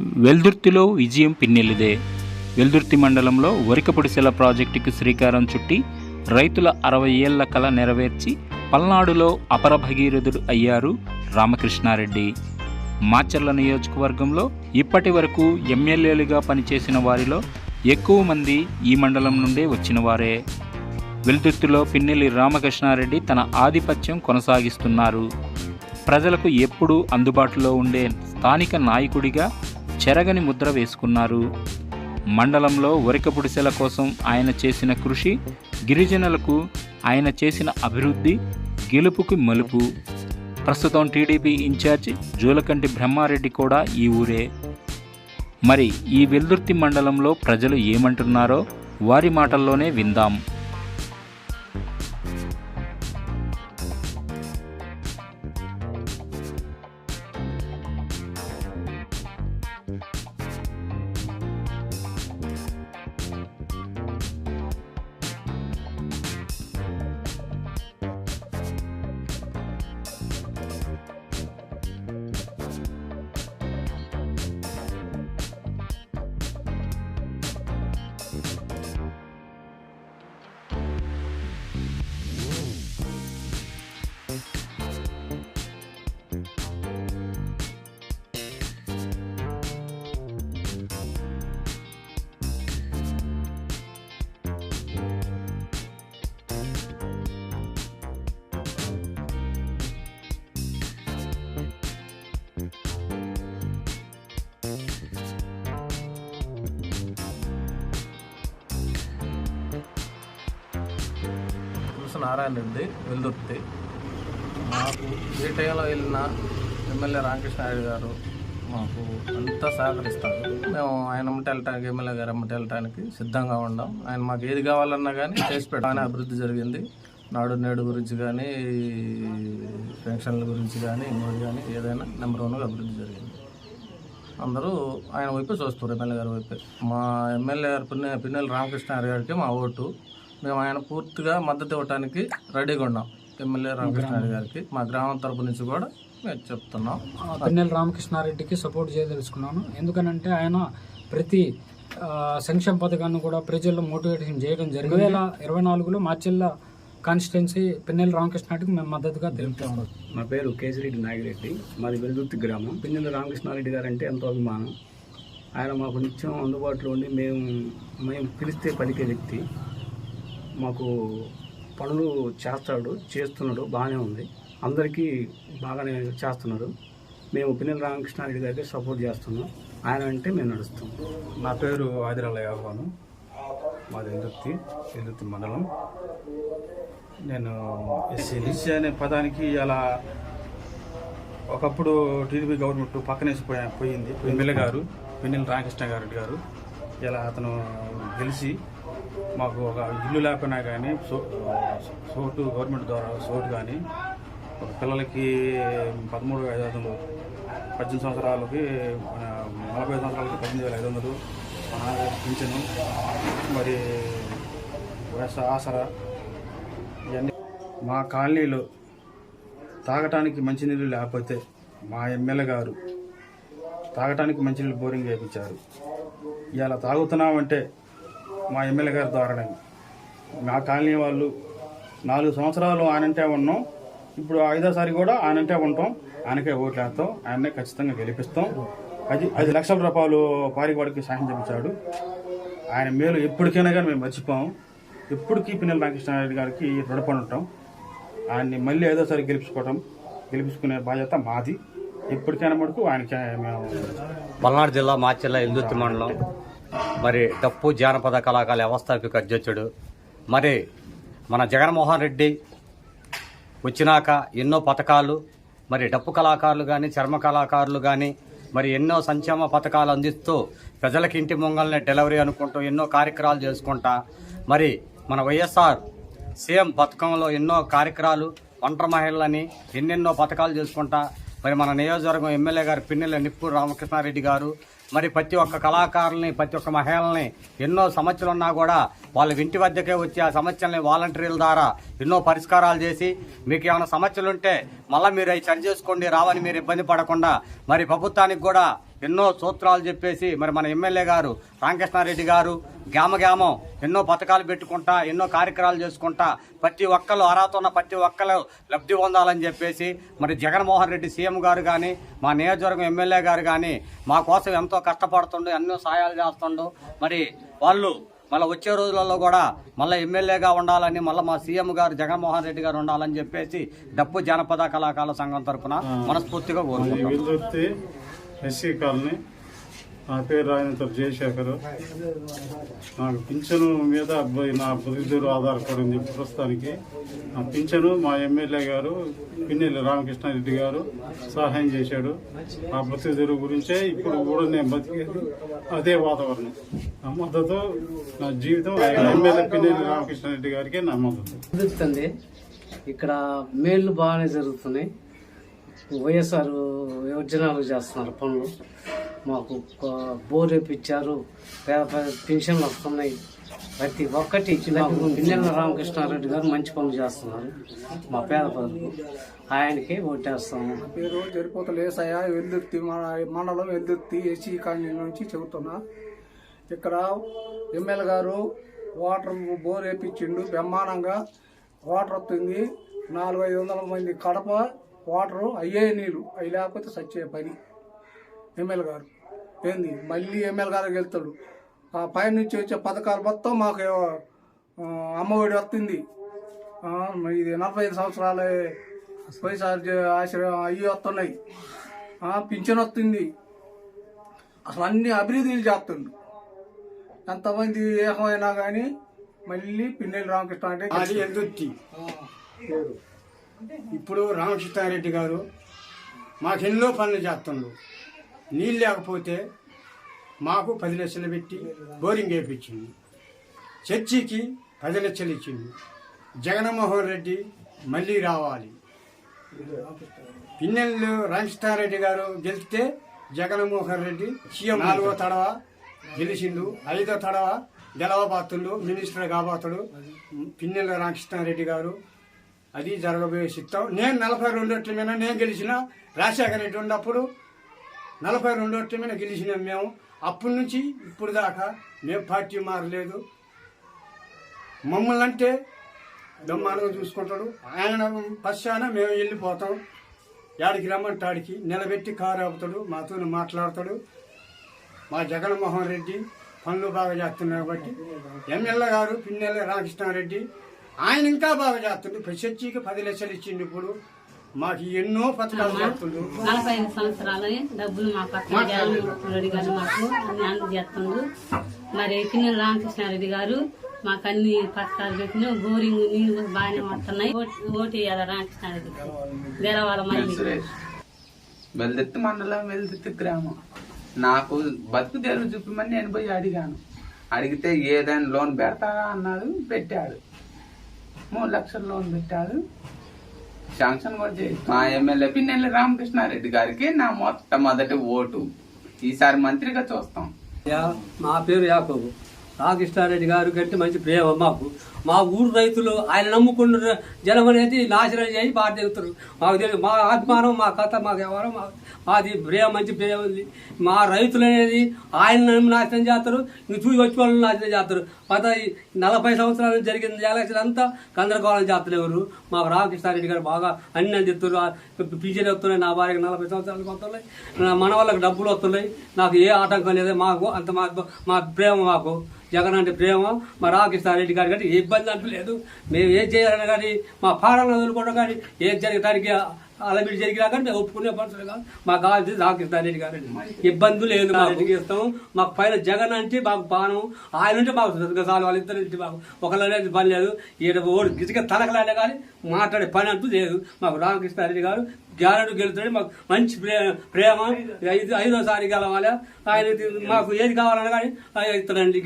వెల్దుర్తిలో విజయం పిన్నెల్లిదే. వెల్దుర్తి మండలంలో వరికపుడిసెల ప్రాజెక్టుకు శ్రీకారం చుట్టి రైతుల అరవై ఏళ్ళ కల నెరవేర్చి పల్నాడులో అపర భగీరథుడు అయ్యారు రామకృష్ణారెడ్డి. మాచర్ల నియోజకవర్గంలో ఇప్పటి వరకు ఎమ్మెల్యేలుగా పనిచేసిన వారిలో ఎక్కువ మంది ఈ మండలం నుండే వచ్చినవారే వారే. పిన్నెల్లి రామకృష్ణారెడ్డి తన ఆధిపత్యం కొనసాగిస్తున్నారు. ప్రజలకు ఎప్పుడూ అందుబాటులో ఉండే స్థానిక నాయకుడిగా చెరగని ముద్ర వేసుకున్నారు. మండలంలో వరికపుడిసెల కోసం ఆయన చేసిన కృషి గిరిజనులకు ఆయన చేసిన అభివృద్ధి గెలుపుకి మలుపు. ప్రస్తుతం టీడీపీ ఇన్ఛార్జ్ జూలకంటి బ్రహ్మారెడ్డి కూడా ఈ ఊరే. మరి ఈ వెల్దుర్తి మండలంలో ప్రజలు ఏమంటున్నారో వారి మాటల్లోనే విందాం. Mm-hmm. కృష్ణ నారాయణ రెడ్డి వెల్దుర్తి. మాకు ఏ టైంలో వెళ్ళినా ఎమ్మెల్యే రామకృష్ణారెడ్డి గారు మాకు అంతా సహకరిస్తారు. మేము ఆయన అమ్మట వెళ్ళటానికి ఎమ్మెల్యే గారు అమ్మట వెళ్ళటానికి సిద్ధంగా ఉండం. ఆయన మాకు ఏది కావాలన్నా కానీ చేసి పెట్టాలని అభివృద్ధి జరిగింది. నాడు నేడు గురించి కానీ పెన్షన్ల గురించి కానీ ఇంకోటి కానీ ఏదైనా నెంబర్ వన్గా అభివృద్ధి జరిగింది. అందరూ ఆయన వైపే చూస్తారు ఎమ్మెల్యే గారి వైపే. మా ఎమ్మెల్యే గారు పిన్నె పిన్నెల రామకృష్ణారెడ్డి గారికి మా ఓటు. మేము ఆయన పూర్తిగా మద్దతు ఇవ్వడానికి రెడీగా ఉన్నాం. ఎమ్మెల్యే రామకృష్ణారెడ్డి గారికి. మా గ్రామం తరపు నుంచి కూడా మేము చెప్తున్నాం. పిన్నెల రామకృష్ణారెడ్డికి సపోర్ట్ చేయదలుచుకున్నాను. ఎందుకనంటే ఆయన ప్రతి సంక్షేమ పథకాన్ని కూడా ప్రజల్లో మోటివేషన్ చేయడం జరిగింది. రెండు వేల ఇరవై నాలుగులో మార్చిల్ల కాన్స్టిట్యున్సీ పిన్నెల రామకృష్ణారెడ్డికి మేము మద్దతుగా తెలుపుతాము నా పేరు కేసిరెడ్డి నాగిరెడ్డి. మాది వెలుదుర్తి గ్రామం. పిన్నెల రామకృష్ణారెడ్డి గారు అంటే ఎంతో అభిమానం. ఆయన మాకు నిత్యం అందుబాటులో ఉండి మేము మేము పిలిస్తే పలికే వ్యక్తి. మాకు పనులు చేస్తాడు చేస్తున్నాడు బాగానే ఉంది. అందరికీ బాగానే చేస్తున్నారు మేము పిన్నెల రామకృష్ణారెడ్డి గారికి సపోర్ట్ చేస్తున్నాం. ఆయన అంటే మేము నడుస్తాం. నా పేరు ఆదిరాల యాహ్వాను మాది ఎందుర్తి ఎందుర్తి మండలం. నేను ఎస్సీ ఎస్సీ అనే పదానికి అలా ఒకప్పుడు టీడీపీ గవర్నమెంట్ పక్కనేసి పోయి పోయింది. ఎమ్మెల్యే గారు పిన్నెల రామకృష్ణ గారెడ్డి గారు. ఇలా అతను గెలిచి మాకు ఒక ఇల్లు లేకున్నా కానీ సో సోటు గవర్నమెంట్ ద్వారా సోటు కానీ ఒక పిల్లలకి పదమూడు ఐదు వందలు పద్దెనిమిది సంవత్సరాలకి నలభై సంవత్సరాలకి పద్దెనిమిది వేల ఐదు వందలు మా పింఛను మరి వేస ఆసరా ఇవన్నీ. మా కాలనీలో తాగటానికి మంచినీళ్ళు లేకపోతే మా ఎమ్మెల్యే గారు తాగటానికి మంచినీళ్ళు బోరింగ్ వేయించారు ఇలా తాగుతున్నామంటే మా ఎమ్మెల్యే గారి ద్వారానే. మా కాలనీ వాళ్ళు నాలుగు సంవత్సరాలు ఆయనంటే ఉన్నాం. ఇప్పుడు ఐదోసారి కూడా ఆయనంటే ఉంటాం. ఆయనకే ఓట్లు వేస్తాం ఆయన్నే ఖచ్చితంగా గెలిపిస్తాం. అది ఐదు లక్షల రూపాయలు పారివాడికి సాయం చేయించాడు. ఆయన మేలు ఎప్పటికైనా కానీ మేము మర్చిపోము. ఎప్పటికీ పిన్నెల రామకృష్ణారెడ్డి గారికి రుణపడి ఉంటాం. ఆయన్ని మళ్ళీ ఐదోసారి గెలిపించుకోవటం గెలిపించుకునే బాధ్యత మాది. ఎప్పటికైనా మటుకు ఆయనకి మేము పల్నాడు జిల్లా మాచిల్ల ఇల్దుర్తి మండలం. మరి డప్పు జానపద కళాకాల వ్యవస్థాపిక అధ్యక్షుడు. మరి మన జగన్మోహన్ రెడ్డి వచ్చినాక ఎన్నో పథకాలు మరి డప్పు కళాకారులు కానీ చర్మ కళాకారులు కానీ మరి ఎన్నో సంక్షేమ పథకాలు అందిస్తూ ప్రజలకి ఇంటి ముంగల్ని డెలివరీ అనుకుంటూ ఎన్నో కార్యక్రమాలు చేసుకుంటా మరి మన వైఎస్ఆర్ సీఎం పథకంలో ఎన్నో కార్యక్రమాలు ఒంటరి మహిళలని ఎన్నెన్నో పథకాలు చేసుకుంటా మరి మన నియోజకవర్గం ఎమ్మెల్యే గారు పిన్నెల నిప్పు రామకృష్ణారెడ్డి గారు మరి ప్రతి ఒక్క కళాకారుల్ని ప్రతి ఒక్క మహిళల్ని ఎన్నో సమస్యలు ఉన్నా కూడా వాళ్ళ ఇంటి వద్దకే వచ్చి ఆ సమస్యల్ని వాలంటీర్ల ద్వారా ఎన్నో పరిష్కారాలు చేసి మీకు ఏమైనా సమస్యలు ఉంటే మళ్ళీ మీరు అవి సరి చేసుకోండి రావని మీరు ఇబ్బంది పడకుండా మరి ప్రభుత్వానికి కూడా ఎన్నో సూత్రాలు చెప్పేసి మరి మన ఎమ్మెల్యే గారు రామకృష్ణారెడ్డి గారు గ్రామం ఎన్నో పథకాలు పెట్టుకుంటా ఎన్నో కార్యక్రమాలు చేసుకుంటా ప్రతి ఒక్కరు అర్హత ఉన్న ప్రతి ఒక్కరు లబ్ధి పొందాలని చెప్పేసి మరి జగన్మోహన్ రెడ్డి సీఎం గారు కానీ మా నియోజకవర్గం ఎమ్మెల్యే గారు కానీ మా కోసం ఎంతో కష్టపడుతుండు ఎన్నో సహాయాలు చేస్తుండు. మరి వాళ్ళు మళ్ళీ వచ్చే రోజులలో కూడా మళ్ళీ ఎమ్మెల్యేగా ఉండాలని మళ్ళీ మా సీఎం గారు జగన్మోహన్ రెడ్డి గారు ఉండాలని చెప్పేసి డప్పు జానపద కళాకారుల సంఘం తరపున మనస్ఫూర్తిగా కోరుకుంటున్నాం. SC colony. నా పేరు రాజేంద్ర జయశేఖర్. నాకు పింఛను మీద అబ్బాయి నా బుద్ధిదూరు ఆధారపడింది ప్రస్తుతానికి. నా పింఛను మా ఎమ్మెల్యే గారు పిన్నెల్లి రామకృష్ణారెడ్డి గారు సహాయం చేశాడు. ఆ బతుకుదెరువు గురించే ఇప్పుడు కూడా నేను బతికేది అదే వాతావరణం. నా మద్దతు నా జీవితం ఎమ్మెల్యే పిన్నెల్లి రామకృష్ణారెడ్డి గారికి నా మద్దతు. ఇక్కడ మేళ్ళు బాగానే జరుగుతున్నాయి. వైఎస్ఆర్ యోజనాలు చేస్తున్నారు పనులు. మాకు బోర్ వేపించారు. పేద పేద పెన్షన్లు వస్తున్నాయి. ప్రతి ఒక్కటి పిన్నెల రామకృష్ణారెడ్డి గారు మంచి పనులు చేస్తున్నారు. మా పేద పదవి ఆయనకే ఓటేస్తాము. పేరు జరిపోత వెల్దుర్తి మండలం వెల్దుర్తి ఎస్సీ కాలనీ నుంచి చెబుతున్నా ఇక్కడ ఎమ్మెల్యే గారు వాటర్ బోర్ వేపించిండు. బ్రహ్మాండంగా వాటర్ వస్తుంది. నాలుగు ఐదు వందల మంది కడప వాటర్ అయ్యే నీళ్ళు అవి లేకపోతే సచ్చే పని. ఎమ్మెల్యే గారు ఏంది? మళ్ళీ ఎమ్మెల్యే గారికి వెళ్తాడు ఆ పై నుంచి వచ్చే పథకాలు మొత్తం మాకు అమ్మఒడి వస్తుంది. ఇది నలభై ఐదు సంవత్సరాలే పోయిసారి ఆశ్రయం అయ్యి వస్తున్నాయి. పింఛన్ వస్తుంది. అసలు అన్ని అభివృద్ధులు చేస్తుండు. ఎంతమంది ఏకమైనా కానీ మళ్ళీ పిన్నెల్లి రామకృష్ణ అంటే అది ఇప్పుడు రామకృష్ణారెడ్డి గారు మాకు ఎన్నో పనులు చేస్తుండ్రు. నీళ్ళు లేకపోతే మాకు పది లక్షలు పెట్టి బోరింగ్ వేయించింది చర్చికి పది లక్షలు ఇచ్చింది. జగన్మోహన్ రెడ్డి మళ్ళీ రావాలి. పిన్నెల్లు రామకృష్ణారెడ్డి గారు గెలిస్తే జగన్మోహన్ రెడ్డి సీఎం నాలుగో తడవ గెలిచిండు ఐదో తడవ గెలవబాతుండు మినిస్టర్ కాబోతాడు పిన్నెల రామకృష్ణారెడ్డి గారు. అది జరగబోయే చిత్తం. నేను నలభై రెండోట్ల మీద నేను గెలిచిన రాజశేఖర రెడ్డి ఉన్నప్పుడు నలభై రెండోట్ల మీద గెలిచినాం మేము. అప్పటి నుంచి ఇప్పుడు దాకా మేము పార్టీ మారలేదు. మమ్మల్ని అంటే బ్రహ్మాండంగా చూసుకుంటాడు. ఆయన పశ్చాన మేము వెళ్ళిపోతాం. యాడికి రమ్మంటే ఆడికి నిలబెట్టి కారు ఆపుతాడు. మాతో మాట్లాడతాడు. మా జగన్మోహన్ రెడ్డి పనులు బాగా చేస్తున్నారు కాబట్టి. ఎమ్మెల్యే గారు పిన్నెల్లి రామకృష్ణారెడ్డి ఆయన ఇంకా బాగా చేస్తుండు. ప్రతి పది లక్షలు ఇచ్చిండు ఇప్పుడు. మాకు ఎన్నో పథకాలు చేస్తుండు. నలభై ఐదు సంవత్సరాలు డబ్బులు మా పక్కన రెడ్డి గారు మాకు అన్ని అందజేస్తుండ్రు మరి పిన్నెల రామకృష్ణారెడ్డి గారు మాకు అన్ని పథకాలు పెట్టిన బోరింగ్ నీళ్ళు బాగానే వస్తున్నాయి. ఓటు- వేయాలి రామకృష్ణారెడ్డి గెలవాలి మళ్ళీ. మండలం వెల్దుర్తి గ్రామం. నాకు బతుకు తెరువు చూపమని నేను పోయి అడిగాను. అడిగితే ఏదైనా లోన్ పెడతారా అన్నాడు పెట్టాడు. మూడు లక్షల లోన్ పెట్టాడు శాంక్షన్ కూడా చేయి మా ఎమ్మెల్యే పిన్నెల్లి రామకృష్ణారెడ్డి గారికి నా మొట్టమొదటి ఓటు. ఈసారి మంత్రిగా చూస్తాం. మా పేరు యాకోబు. రామకృష్ణారెడ్డి గారు కంటే మంచి ప్రేమ మాకు. మా ఊరు రైతులు ఆయన నమ్ముకున్న జనం అనేది నాశనం చేసి బాధ తెగుతారు మాకు తెలియదు మా అభిమానం మా కథ మాకు ఎవరో మాది ప్రేమ మంచి ప్రేమ ఉంది. మా రైతులు అనేది ఆయన నమ్మి నాశనం చేస్తారు ఇంక చూసి వచ్చి వాళ్ళు నాశనం చేస్తారు. పద నలభై సంవత్సరాలు జరిగిన ఎలక్షన్ అంతా గందరగోళం చేస్తారు మాకు మా రామకృష్ణారెడ్డి గారు బాగా అన్ని అందిస్తారు పింఛన్ వస్తున్నాయి నా భార్యకి నలభై సంవత్సరాలకు వస్తున్నాయి మన వాళ్ళకి డబ్బులు వస్తున్నాయి. నాకు ఏ ఆటంకం లేదు మాకు అంత మా మా ప్రేమ మాకు. జగన్ అంటే ప్రేమ మా రామకృష్ణారెడ్డి గారి కంటే ఇబ్బంది అంటూ లేదు. మేము ఏం చేయాలని కానీ మా పాలన వదులుకోవడం కానీ ఏం జరగడానికి అలబిడి జరిగినా కానీ మేము ఒప్పుకునే పనులు కాదు. మాకు కావాల్సింది రామకృష్ణారెడ్డి గారు. ఇబ్బంది లేదు మా ఇంటికి ఇస్తాం మాకు పైన జగన్ అంటే మాకు బాణం. ఆయన ఉంటే మాకు చాలు వాళ్ళిద్దరు ఇంటి మాకు. ఒకళ్ళనేది పని లేదు. ఈడ ఓడి గిజగా తలకలాడే కానీ మాట్లాడే పని అంటూ లేదు. మాకు రామకృష్ణారెడ్డి గారు గ్యారెంటీ గెలుతాడు మాకు మంచి ప్రే ప్రేమ. ఐదు ఐదోసారి గెలవాలి. ఆయన మాకు ఏది కావాలన్నా కానీ ఇస్తాడండి.